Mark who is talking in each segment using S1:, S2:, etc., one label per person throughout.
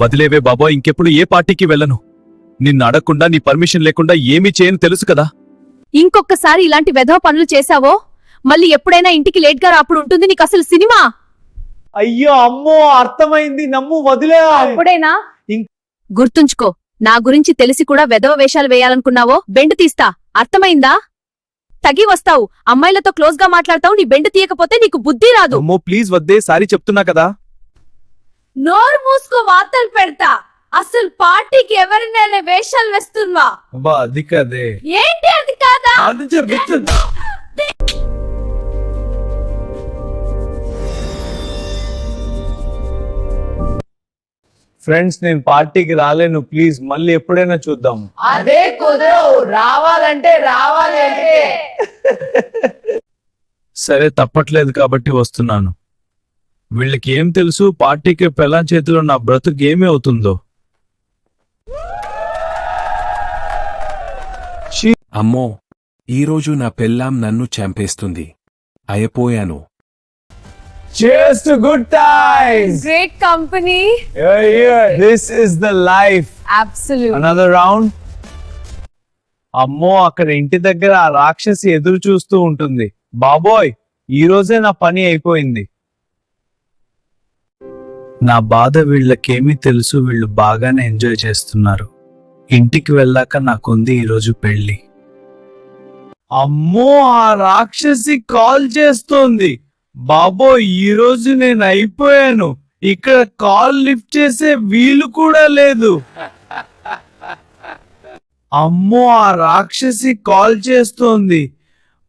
S1: వదిలేవే బాబా ఇంకెప్పుడు ఏ పార్టీకి వెళ్ళను. నిన్ను అడగకుండా నీ పర్మిషన్ లేకుండా ఏమీ చేయను తెలుసు కదా?
S2: ఇంకొకసారి ఇలాంటి వెధవ పనులు చేశావో? మళ్ళీ ఎప్పుడైనా ఇంటికి లేట్గా రాప్పుడు ఉంటుంది నీకు అసలు సినిమా?
S3: అయ్యో అమ్మో అర్థమైంది నమ్ము వదిలే.
S2: అప్పుడేనా?
S3: ఇం-
S2: గుర్తుంచుకో నా గురించి తెలిసి కూడా వెధవ వేషాలు వేయాలనుకున్నావో? బెండు తీస్తా అర్థమైందా? తగి వస్తావు అమ్మాయిలతో క్లోజ్గా మాట్లాడతావు నీ బెండు తీయకపోతే నీకు బుద్ధి రాదు.
S1: అమ్మో ప్లీజ్ వద్దే సారీ చెప్తున్నా కదా.
S2: నోరు మూసుకో వార్తలు పెడతా. అసలు పార్టీకి ఎవరినైనా వేషాలు వేస్తున్నా
S1: అబ్బా అది కదే.
S2: ఏంటి అది కాదా?
S1: అది చెప్తున్నా
S3: ఫ్రెండ్స్ నేను పార్టీకి రాలేను. ప్లీజ్ మళ్ళీ ఎప్పుడైనా చూద్దాం.
S4: అదే కుదరవు. రావాలంటే రావాలి అంటే.
S1: సరే తప్పట్లేదు కాబట్టి వస్తున్నాను. వీళ్ళకి ఏం తెలుసు పార్టీకి పెళ్ళాం చేతిలో నా బ్రతుకు ఏమి అవుతుందో
S5: అమ్మో ఈరోజు నా పెళ్ళాం నన్ను చంపేస్తుంది అయిపోయాను
S3: Cheers to good times!
S2: Great company
S3: Yeah, yeah. This is the life.
S2: Absolute
S3: Another round. అమ్మో అక్కడ ఇంటి దగ్గర ఆ రాక్షసి ఎదురు చూస్తూ ఉంటుంది బాబోయ్ ఈ రోజే నా పని అయిపోయింది
S1: నా బాధ వీళ్ళకేమీ తెలుసు వీళ్ళు బాగానే ఎంజాయ్ చేస్తున్నారు. ఇంటికి వెళ్ళాక నాకుంది ఈరోజు పెళ్ళి
S3: అమ్మో ఆ రాక్షసి కాల్ చేస్తోంది. బాబోయ్ ఈ రోజు నేను అయిపోయాను. ఇక్కడ కాల్ లిఫ్ట్ చేసే వీలు కూడా లేదు. అమ్మో ఆ రాక్షసి కాల్ చేస్తోంది.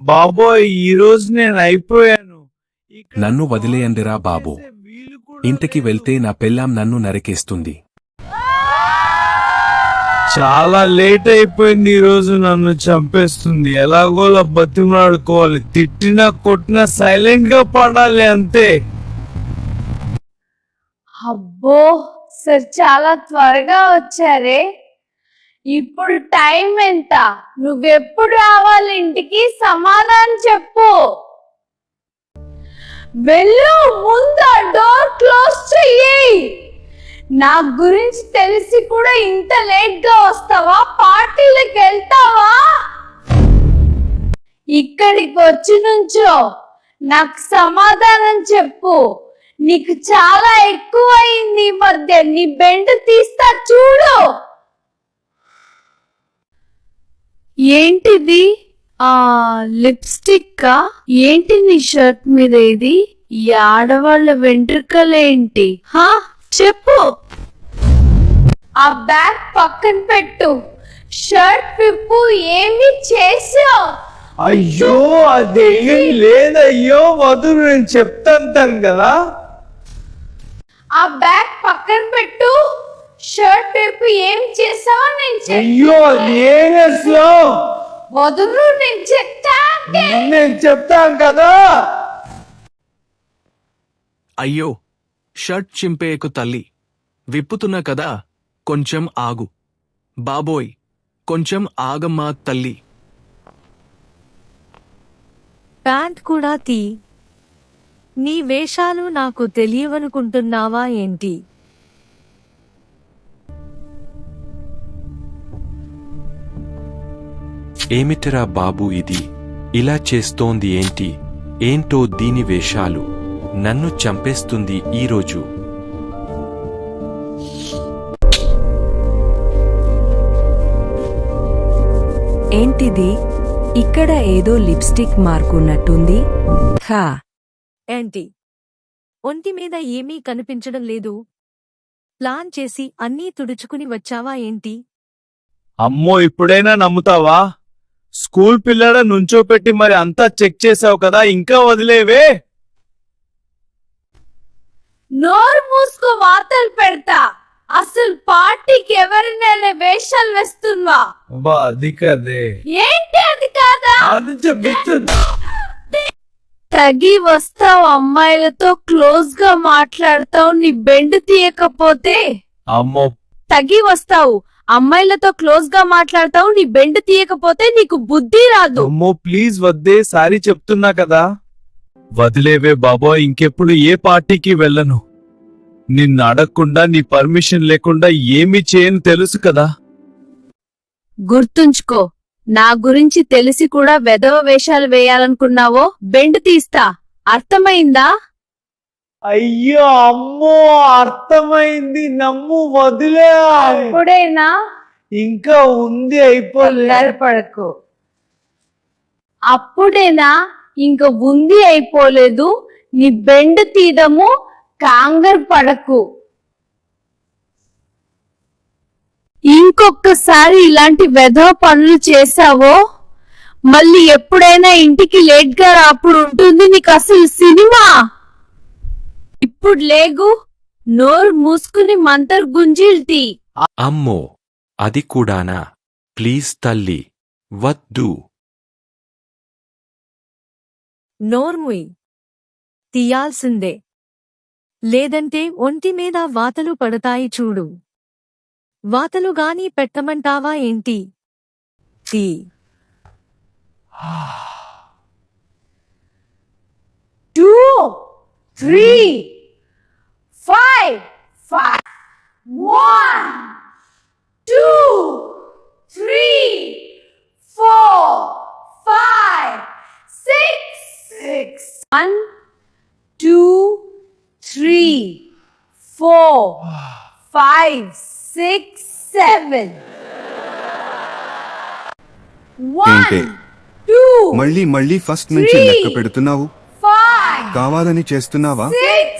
S3: బాబోయ్ ఈ రోజు నేను అయిపోయాను.
S5: నన్ను వదిలేయండిరా బాబు. ఇంటికి. వెళ్తే నా పెళ్ళాం నన్ను నరికేస్తుంది.
S3: చాలా లేట్ అయిపోయింది ఈ రోజు నన్ను చంపేస్తుంది. ఎలాగోలా బతిమలాడుకోవాలి. తిట్టినా కొట్టినా సైలెంట్గా పడాలి అంతే.
S2: అబ్బో సార్ చాలా త్వరగా వచ్చారే. ఇప్పుడు టైం ఎంత? నువ్వెప్పుడు రావాలి? ఇంటికి సమాధానం చెప్పు. వెళ్ళు ముందు డోర్ క్లోజ్ చెయ్యి. నా గురించి తెలిసి కూడా ఇంత లేట్గా వస్తావా? పార్టీలకు వెళ్తావా? ఇక్కడికి వచ్చి నుంచో. నాకు సమాధానం చెప్పు. నీకు చాలా ఎక్కువైంది ఈ మధ్య. నీ బెండ్ తీస్తా చూడు. ఏంటిది? ఆ లిప్స్టిక్ ఏంటి నీ షర్ట్ మీద ఇది? ఆడవాళ్ళ వెంట్రుకలేంటి? హా చెప్పు. ఆ బ్యాగ్ పక్కన పెట్టు. షర్ట్ విప్పు ఏమి చేసావు?
S3: అయ్యో అదేం లేదయ్యో వధు నేను చెప్తాను కదా.
S2: ఆ బ్యాగ్ పక్కన పెట్టు. షర్ట్ వైపు ఏం చేసావో నేను
S3: అయ్యో అది అసలు
S2: వదులు నేను చెప్తా
S3: నేను చెప్తాను కదా.
S6: అయ్యో షర్ట్ చింపేయకు తల్లి. విప్పుతున్నా కదా కొంచెం ఆగు. బాబోయ్ కొంచెం ఆగమ్మా తల్లి.
S7: ప్యాంట్ కూడా తీ. నీ వేషాలు నాకు తెలియవనుకుంటున్నావా ఏంటి?
S5: ఏమిటరా బాబు ఇది? ఇలా చేస్తోంది ఏంటి? ఏంటో దీని వేషాలు? నన్ను చంపేస్తుంది ఈరోజు
S8: ఏంటిది? ఇక్కడ ఏదో లిప్స్టిక్ మార్కున్నట్టుంది హా.
S7: ఏంటి? ఒంటి మీద ఏమీ కనిపించడం లేదు. ప్లాన్ చేసి అన్నీ తుడుచుకుని వచ్చావా ఏంటి?
S3: అమ్మో ఇప్పుడైనా నమ్ముతావా? స్కూల్ పిల్లడ నుంచోపెట్టి మరి అంతా చెక్ చేసావు కదా ఇంకా వదిలేవే?
S2: నోరు మూసుకో వార్తలు పెడతా. అసలు పార్టీకి ఎవరినైనా వేషాలు వేస్తున్నా?
S3: అబ్బా అది కదే.
S2: ఏంటి అది కాదా?
S3: అది
S2: తగి వస్తావు అమ్మాయిలతో క్లోజ్గా మాట్లాడతావు నీ బెండ్ తీయకపోతే?
S3: అమ్మో.
S2: తగి వస్తావు. అమ్మాయిలతో క్లోజ్గా మాట్లాడతావు నీ బెండ్ తీయకపోతే నీకు బుద్ధి రాదు.
S3: అమ్మో ప్లీజ్ వద్దే సారీ చెప్తున్నా కదా.
S1: వదిలేవే బాబోయ్ ఇంకెప్పుడు ఏ పార్టీకి వెళ్ళను. నిన్ను అడగకుండా నీ పర్మిషన్ లేకుండా ఏమీ చేయని తెలుసు కదా.
S2: గుర్తుంచుకో నా గురించి తెలిసి కూడా వెధవ వేషాలు వేయాలనుకున్నావో బెండ్ తీస్తా. అర్థమైందా?
S3: అయ్యో అమ్మో అర్థమైంది నమ్ము వదిలే
S4: ఇప్పుడైనా
S3: ఇంకా ఉంది అయిపోలే.
S4: పడకు.
S2: అప్పుడేనా ఇంక ఉంది అయిపోలేదు. నీ బెండ్ తీదము కాంగర్ పడకు. ఇంకొకసారి ఇలాంటి వెధవ పనులు చేశావో? మళ్ళీ ఎప్పుడైనా ఇంటికి లేట్గా అప్పుడు ఉంటుంది నీకు అసలు సినిమా? ఇప్పుడు లేగు. నోరు మూసుకుని మంతర్ గుంజిల్తీ
S5: అమ్మో అది కూడానా? ప్లీజ్ తల్లి వద్దు.
S7: నోర్ముయ్ తీయాల్సిందే. లేదంటే ఒంటి మీద వాతలు పడతాయి చూడు. వాతలు గాని పెట్టమంటావా ఏంటి? తీ.
S4: Two three. Five five one two three four five six six
S2: one two three four five six seven
S9: ఏంటే?
S4: టూ
S9: మళ్ళీ మళ్ళీ ఫస్ట్ నుంచి
S4: Three.
S9: లెక్క పెడుతున్నావు?
S4: ఫైవ్
S9: కావాలని చేస్తున్నావా?
S4: Six,